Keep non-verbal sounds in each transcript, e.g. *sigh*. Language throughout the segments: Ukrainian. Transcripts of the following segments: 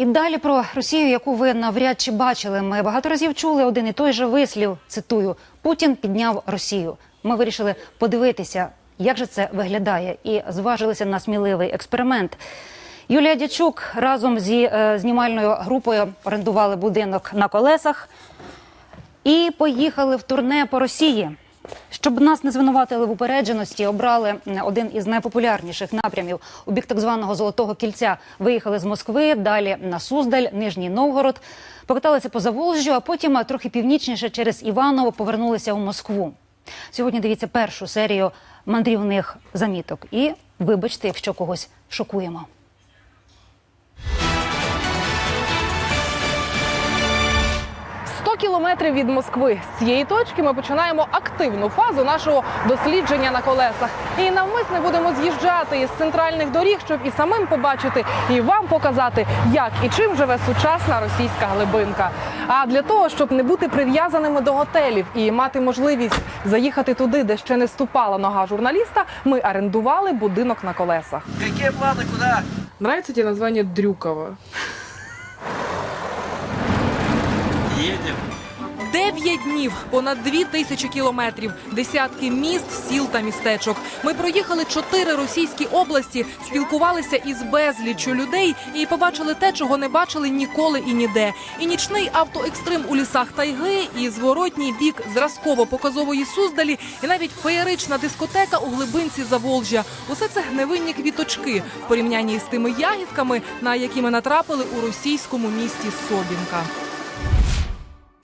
І далі про Росію, яку ви навряд чи бачили. Ми багато разів чули один і той же вислів. Цитую: Путін підняв Росію. Ми вирішили подивитися, як же це виглядає, і зважилися на сміливий експеримент. Юлія Дячук разом зі е, знімальною групою орендували будинок на колесах і поїхали в турне по Росії. Щоб нас не звинуватили в упередженості, обрали один із найпопулярніших напрямів у бік так званого Золотого кільця. Виїхали з Москви, далі на Суздаль, Нижній Новгород, покаталися по Заволжжю, а потім трохи північніше через Іваново повернулися у Москву. Сьогодні дивіться першу серію мандрівних заміток. І вибачте, якщо когось шокуємо. – кілометрів від Москви. З цієї точки ми починаємо активну фазу нашого дослідження на колесах. І навмисне будемо з'їжджати із центральних доріг, щоб і самим побачити, і вам показати, як і чим живе сучасна російська глибинка. А для того, щоб не бути прив'язаними до готелів і мати можливість заїхати туди, де ще не ступала нога журналіста, ми орендували будинок на колесах. Какие планы, куда? Нравится тебе название Дрюкова? Едем. Дев'ять днів, понад дві тисячі кілометрів, десятки міст, сіл та містечок. Ми проїхали чотири російські області, спілкувалися із безліччю людей і побачили те, чого не бачили ніколи і ніде. І нічний автоекстрим у лісах тайги, і зворотній бік зразково-показової суздалі, і навіть феєрична дискотека у глибинці Заволжя. Усе це невинні квіточки в порівнянні з тими ягідками, на які ми натрапили у російському місті Собінка.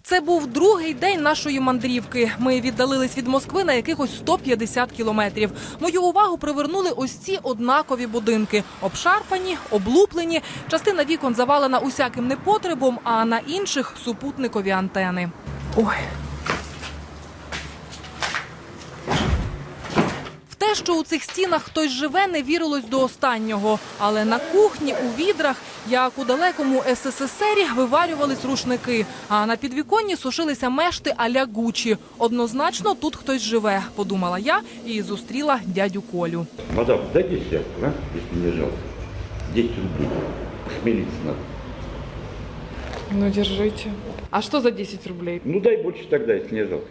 Це був другий день нашої мандрівки. Ми віддалились від Москви на якихось 150 кілометрів. Мою увагу привернули ось ці однакові будинки: обшарпані, облуплені. Частина вікон завалена усяким непотребом, а на інших супутникові антени. Ой, В те, що у цих стінах хтось живе, не вірилось до останнього. Але на кухні у відрах, як у далекому СССРі, виварювались рушники. А на підвіконні сушилися мешти аля Гучі. Однозначно тут хтось живе, подумала я і зустріла дядю Колю. Мадам, дай десятку, а, если не жалко. 10 рублей. Смириться надо. ну держите. А что за 10 рублей? Ну дай больше тогда, если не жалко.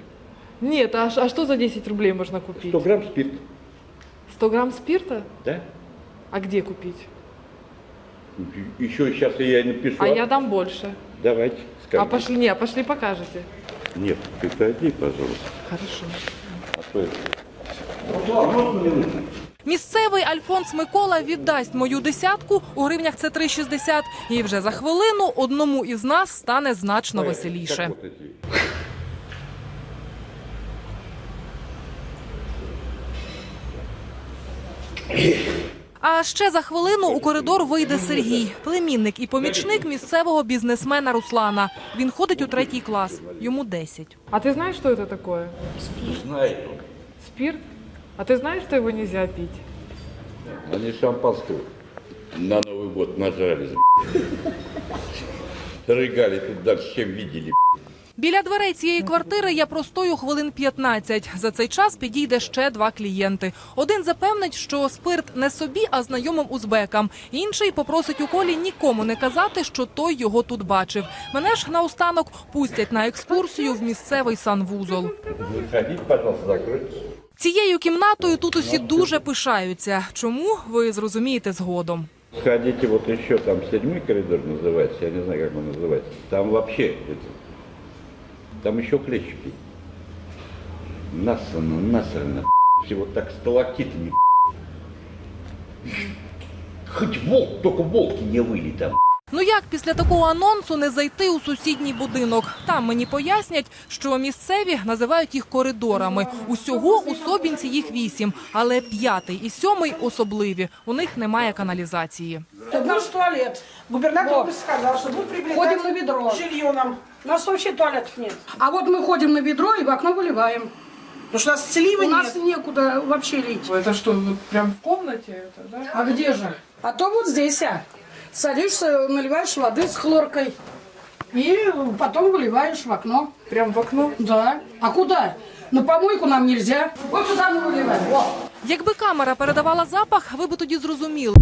Нет, а, а что за 10 рублей можно купить? 100 грамм спирт, 100 грамм спирта? да? А где купить? Еще сейчас я напишу. А я дам больше. Давайте, А скажем. пошли, не, пошли покажете. Нет, ты пойди, пожалуйста. Хорошо. А то нужно. Місцевий Альфонс Микола віддасть мою десятку у гривнях це 3,60, і вже за хвилину одному із нас стане значно веселіше. А ще за хвилину у коридор вийде Сергій, племінник і помічник місцевого бізнесмена Руслана. Він ходить у третій клас, йому 10. А ты знаешь, что это такое? Знает он. Спирт? А ты знаешь, что его нельзя пить? Они шампанского на Новый год нажались. Рыгали тут дальше, чем видели. Біля дверей цієї квартири я простою хвилин 15. За цей час підійде ще два клієнти. Один запевнить, що спирт не собі, а знайомим узбекам. Інший попросить у колі нікому не казати, що той його тут бачив. Мене ж наостанок пустять на екскурсію в місцевий санвузол. Выходите, пожалуйста, закройте. Цією кімнатою тут усі дуже пишаються. Чому ви зрозумієте згодом? Сходите вот еще, там седьмой коридор называется, я не знаю, как он называется. Там вообще, это, там еще клещики. Насрано, насрано. *laughs* Всего так сталактитами. *laughs* Хоть волк, только волки не выли там. Ну як після такого анонсу не зайти у сусідній будинок? Там мені пояснять, що місцеві називають їх коридорами. Усього у Собінці їх вісім, але п'ятий і сьомий особливі. У них немає каналізації. Это наш туалет. Губернатор сказал, что будет приобретать Ходим на ведро. жилье нам. У нас вообще туалетов нет. А вот мы ходим на ведро и в окно выливаем. Потому что у нас слива У нет. нас некуда вообще лить. Это что, вот прям в комнате это, да? А где же? А то вот здесь, а. Садишься, наливаешь воды с хлоркой. И потом выливаешь в окно. Прям в окно? Да. А куда? На помойку нам нельзя. Вот сюда мы выливаем. Вот. Якби камера передавала запах, ви би тоді зрозуміли.